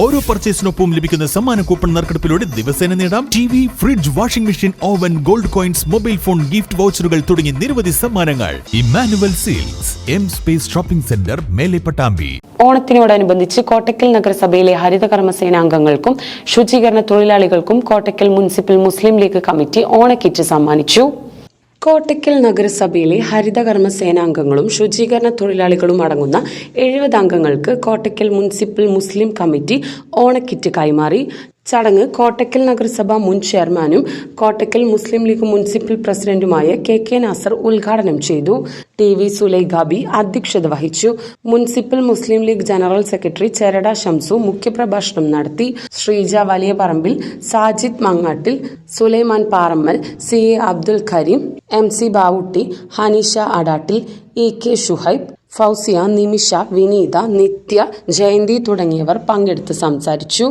ഓരോ പർച്ചേസിനൊപ്പം ലഭിക്കുന്ന സമ്മാന കൂപ്പൺ നറുക്കെടുപ്പിലൂടെ ദിവസേന നേടാം. T V fridge washing machine oven gold coins mobile phone gift വൗച്ചറുകൾ തുടങ്ങി നിരവധി സമ്മാനങ്ങൾ. Emmanuel Silks M space shopping centre Mele Pattambi. ഓണത്തിനോടനുബന്ധിച്ച് Kottakkal നഗരസഭയിലെ ഹരിതകർമ്മസേനാംഗങ്ങൾക്കും ശുചീകരണ തൊഴിലാളികൾക്കും Kottakkal municipal Muslim League committee Onam kit സമ്മാനിച്ചു. കോട്ടക്കൽ നഗരസഭയിലെ ഹരിതകർമ്മ സേനാംഗങ്ങളും ശുചീകരണ തൊഴിലാളികളും അടങ്ങുന്ന എഴുപത് അംഗങ്ങൾക്ക് കോട്ടക്കൽ മുനിസിപ്പൽ മുസ്ലിം കമ്മിറ്റി ഓണക്കിറ്റ് കൈമാറി. ചടങ്ങ് കോട്ടക്കൽ നഗരസഭ മുൻ ചെയർമാനും കോട്ടക്കൽ മുസ്ലിം ലീഗ് മുനിസിപ്പൽ പ്രസിഡന്റുമായ കെ കെ നാസർ ഉദ്ഘാടനം ചെയ്തു. ടി വി സുലൈഖാബി അധ്യക്ഷത വഹിച്ചു. Municipal Muslim League general secretary Cherada Shamsu മുഖ്യപ്രഭാഷണം നടത്തി. Sreeja Valiyaparambil Sajid Mangattil Sulaiman Parammal C A Abdul Kareem M C Bavutty Hanisha Adattil E K Shuhaib Fousiya Nimisha Vineetha Nithya Jayanthi തുടങ്ങിയവർ പങ്കെടുത്ത് സംസാരിച്ചു.